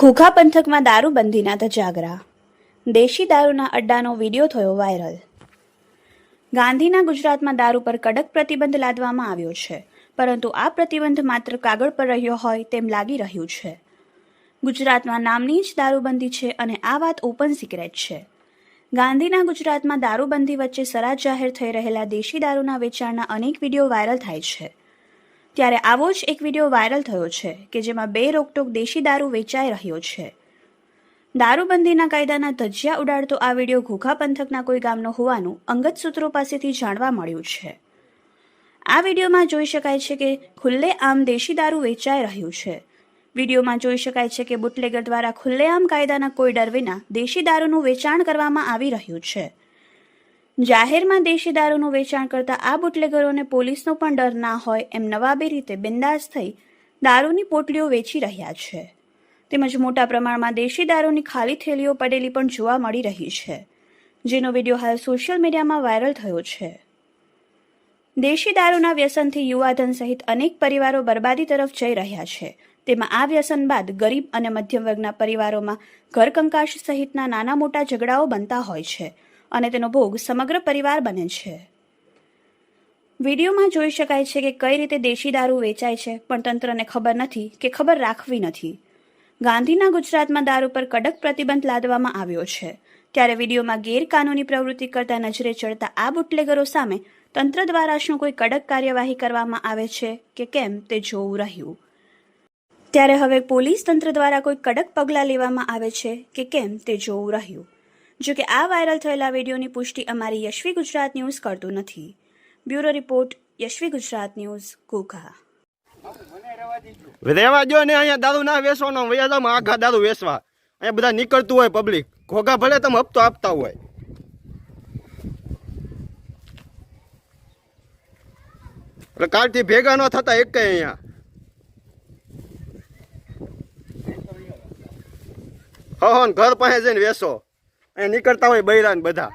ઘોઘા પંથકમાં દારૂબંધીના ધજાગરા. દેશી દારૂના અડ્ડાનો વીડિયો થયો વાયરલ. ગાંધીના ગુજરાતમાં દારૂ પર કડક પ્રતિબંધ લાદવામાં આવ્યો છે, પરંતુ આ પ્રતિબંધ માત્ર કાગળ પર રહ્યો હોય તેમ લાગી રહ્યું છે. ગુજરાતમાં નામની જ દારૂબંધી છે અને આ વાત ઓપન સિક્રેટ છે. ગાંધીના ગુજરાતમાં દારૂબંધી વચ્ચે સરાજ જાહેર થઈ રહેલા દેશી દારૂના વેચાણના અનેક વીડિયો વાયરલ થાય છે. ત્યારે આવો જ એક વીડિયો વાયરલ થયો છે કે જેમાં બે રોકટોક દેશી દારૂ વેચાઈ રહ્યો છે. દારૂબંધીના કાયદાના ધજિયા ઉડાડતો આ વીડિયો ઘોઘા પંથકના કોઈ ગામનો હોવાનું અંગત સૂત્રો પાસેથી જાણવા મળ્યું છે. આ વિડીયોમાં જોઈ શકાય છે કે ખુલ્લે આમ દેશી દારૂ વેચાઈ રહ્યું છે. વિડીયોમાં જોઈ શકાય છે કે બુટલેગર દ્વારા ખુલ્લેઆમ કાયદાના કોઈ ડર વિના દેશી દારૂનું વેચાણ કરવામાં આવી રહ્યું છે. જાહેરમાં દેશી દારૂનું વેચાણ કરતા આ બુટલેગરોને પોલીસનો પણ ડર ના હોય એમ નવાબી રીતે બિંદાસ થઈ દારૂની પોટલીઓ વેચી રહ્યા છે. તેમજ મોટા પ્રમાણમાં દેશી દારૂની ખાલી થેલીઓ પડેલી પણ જોવા મળી રહી છે. જેનો વીડિયો હાલ સોશિયલ મીડિયામાં વાયરલ થયો છે. દેશી દારૂના વ્યસનથી યુવાધન સહિત અનેક પરિવારો બરબાદી તરફ જઈ રહ્યા છે. તેમાં આ વ્યસન બાદ ગરીબ અને મધ્યમ વર્ગના પરિવારોમાં ઘરકંકાશ સહિતના નાના મોટા ઝઘડાઓ બનતા હોય છે. અને તેનો ભોગ સમગ્ર પરિવાર બને છે. વિડીયોમાં જોઈ શકાય છે કે કઈ રીતે દેશી દારૂ વેચાય છે, પણ તંત્રને ખબર નથી કે ખબર રાખવી નથી. ગાંધીના ગુજરાતમાં દારૂ પર કડક પ્રતિબંધ લાદવામાં આવ્યો છે. ત્યારે વિડીયોમાં ગેરકાનૂની પ્રવૃત્તિ કરતા નજરે ચડતા આ બુટલેગરો સામે તંત્ર દ્વારા શું કોઈ કડક કાર્યવાહી કરવામાં આવે છે કે કેમ તે જોવું રહ્યું. ત્યારે હવે પોલીસ તંત્ર દ્વારા કોઈ કડક પગલાં લેવામાં આવે છે કે કેમ તે જોવું રહ્યું. જો કે આ વાયરલ થયેલા વિડીયોની પુષ્ટિ અમારી યશવી ગુજરાત ન્યૂઝ કરતું નથી. Bureau report, Yashvi Gujarat news, Ghogha. રેવા જો ને અહીંયા દારૂ ના વેચવાનો, વયા જાવ આખા દારૂ વેચવા. અહીંયા બધા નીકળતું હોય પબ્લિક ઘોઘા ભલે તમે હપ્તો આપતા હોય. એટલે કાલથી ભેગા ન થતા એક અહીંયા. હો ઘર પાસે જઈને વેચો. અહીંયા નીકળતા હોય બૈરા બધા.